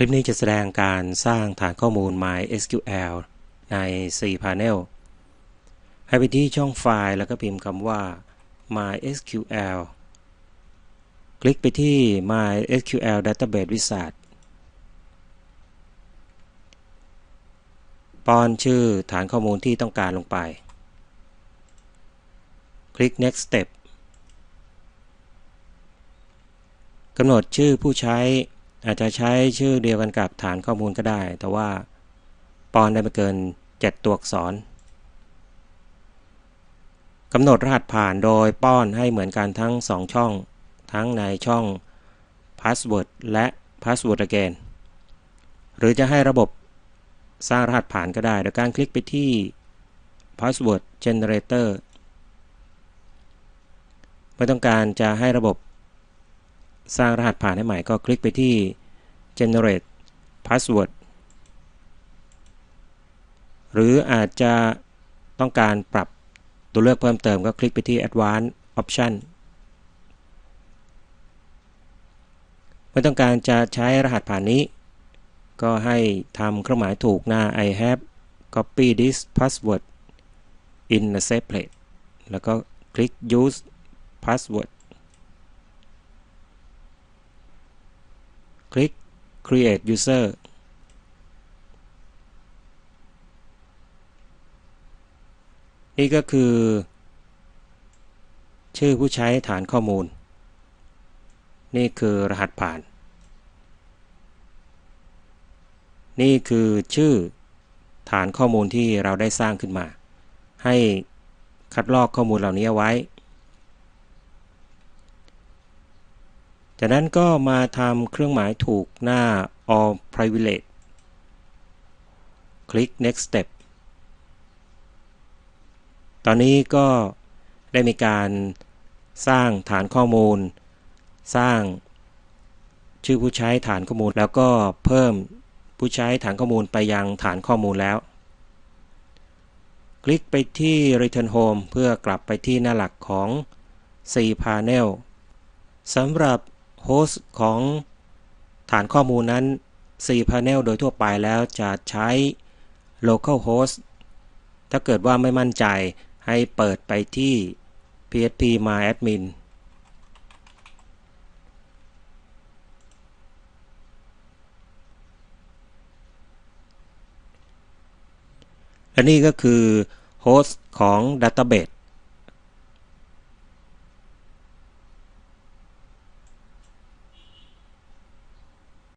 ลิปนี้จะแสดงการสร้างฐานข้อมูล MySQL ใน cPanel ให้ไปที่ช่องไฟล์แล้วก็พิมพ์คำว่า MySQL คลิกไปที่ MySQL Database Wizard ป้อนชื่อฐานข้อมูลที่ต้องการลงไป คลิก Next Step กำหนดชื่อผู้ใช้ อาจจะใช้ชื่อเดียวกันกับฐานข้อมูลก็ได้ แต่ว่าป้อนได้ไม่เกิน 7 ตัวอักษรกำหนดรหัสผ่านโดยป้อนให้เหมือนกันทั้ง 2 ช่อง ทั้งในช่อง password และ password again หรือจะให้ระบบสร้างรหัสผ่านก็ได้ โดยการคลิกไปที่ password generator เมื่อต้องการจะให้ระบบสร้างรหัสผ่านให้ใหม่ก็คลิกไปที่ generate password หรืออาจจะต้องการปรับตัวเลือกเพิ่มเติมก็คลิกไปที่ advanced option เมื่อต้องการจะใช้รหัสผ่านนี้ ก็ให้ทำเครื่องหมายถูกหน้า I have copy this password in a safe place แล้วก็คลิก use password คลิก create user นี่ก็คือ ชื่อผู้ใช้ฐานข้อมูล นี่คือรหัสผ่าน นี่คือชื่อฐานข้อมูลที่เราได้สร้างขึ้นมา ให้คัดลอกข้อมูลเหล่านี้ไว้ จากนั้นก็มาทำเครื่องหมายถูกหน้า all privilege คลิก next step ตอนนี้ก็ได้มีการสร้างฐานข้อมูล สร้างชื่อผู้ใช้ฐานข้อมูล แล้วก็เพิ่มผู้ใช้ฐานข้อมูลไปยังฐานข้อมูลแล้ว คลิกไปที่ Return Home เพื่อกลับไปที่หน้าหลักของ cPanel สำหรับ โฮสต์ของฐานข้อมูลนั้น cPanel โดยทั่วไปแล้วจะใช้ localhost ถ้าเกิดว่าไม่มั่นใจให้เปิดไปที่ php myadmin และนี่ก็คือโฮสต์ของ Database